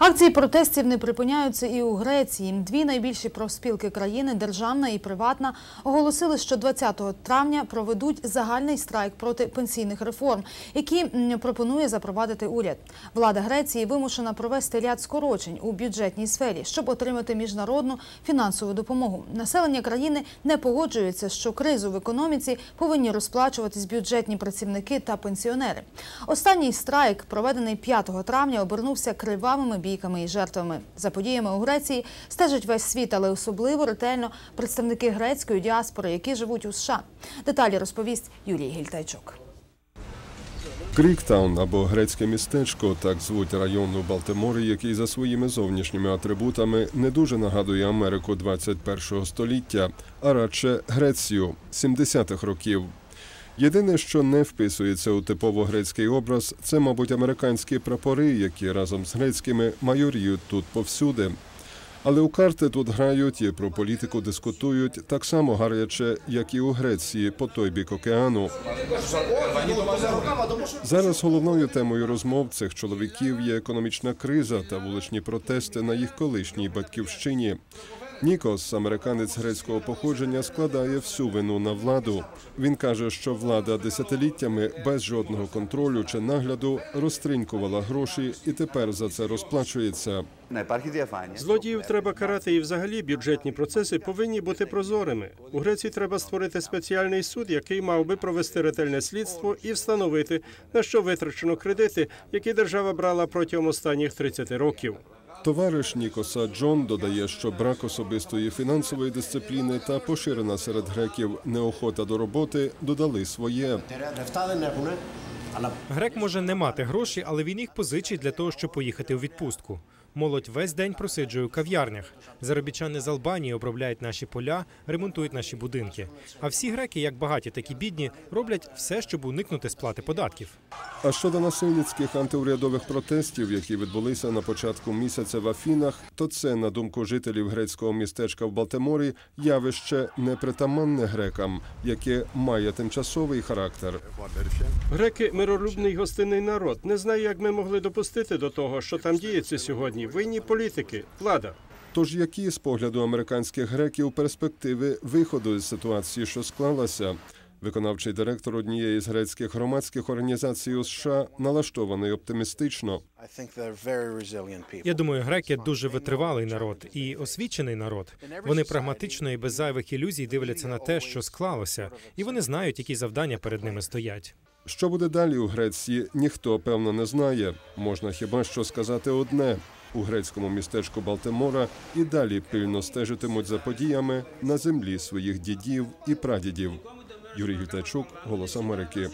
Акції протестів не припиняються і у Греції. Дві найбільші профспілки країни, державна і приватна, оголосили, що 20 травня проведуть загальний страйк проти пенсійних реформ, які пропонує запровадити уряд. Влада Греції вимушена провести ряд скорочень у бюджетній сфері, щоб отримати міжнародну фінансову допомогу. Населення країни не погоджується, що кризу в економіці повинні розплачуватись бюджетні працівники та пенсіонери. Останній страйк, проведений 5 травня, обернувся кривавими бійками і жертвами. За подіями у Греції стежить весь світ, але особливо ретельно представники грецької діаспори, які живуть у США. Деталі розповість Юрій Гільтайчук. Кріктаун або грецьке містечко, так звуть район у Балтиморі, який за своїми зовнішніми атрибутами не дуже нагадує Америку 21 століття, а радше Грецію 70-х років. Єдине, що не вписується у типово грецький образ, це, мабуть, американські прапори, які разом з грецькими майоріють тут повсюди. Але у карти тут грають і про політику дискутують так само гаряче, як і у Греції по той бік океану. Зараз головною темою розмов цих чоловіків є економічна криза та вуличні протести на їх колишній батьківщині. Нікос, американець грецького походження, складає всю вину на владу. Він каже, що влада десятиліттями без жодного контролю чи нагляду розтринькувала гроші і тепер за це розплачується. Злодіїв треба карати, і взагалі бюджетні процеси повинні бути прозорими. У Греції треба створити спеціальний суд, який мав би провести ретельне слідство і встановити на що витрачено кредити, які держава брала протягом останніх 30 років. Товариш Нікоса Джон додає, що брак особистої фінансової дисципліни та поширена серед греків неохота до роботи додали своє. Грек може не мати гроші, але він їх позичить для того, щоб поїхати у відпустку. Молодь весь день просиджує у кав'ярнях. Заробітчани з Албанії обробляють наші поля, ремонтують наші будинки. А всі греки, як багаті, так і бідні, роблять все, щоб уникнути сплати податків. А щодо насильницьких антиурядових протестів, які відбулися на початку місяця в Афінах, то це, на думку жителів грецького містечка в Балтиморі, явище непритаманне грекам, яке має тимчасовий характер. Греки миролюбний гостинний народ. Не знаю, як ми могли допустити до того, що там діється сьогодні. Винні політики, влада. Тож які з погляду американських греків перспективи виходу із ситуації, що склалася? Виконавчий директор однієї з грецьких громадських організацій у США налаштований оптимістично. Я думаю, греки дуже витривалий народ і освічений народ. Вони прагматично і без зайвих ілюзій дивляться на те, що склалося, і вони знають, які завдання перед ними стоять. Що буде далі у Греції, ніхто певно не знає. Можна хіба що сказати одне: у грецькому містечку Балтимора і далі пильно стежитимуть за подіями на землі своїх дідів і прадідів. Юрій Гітачук, Голос Америки.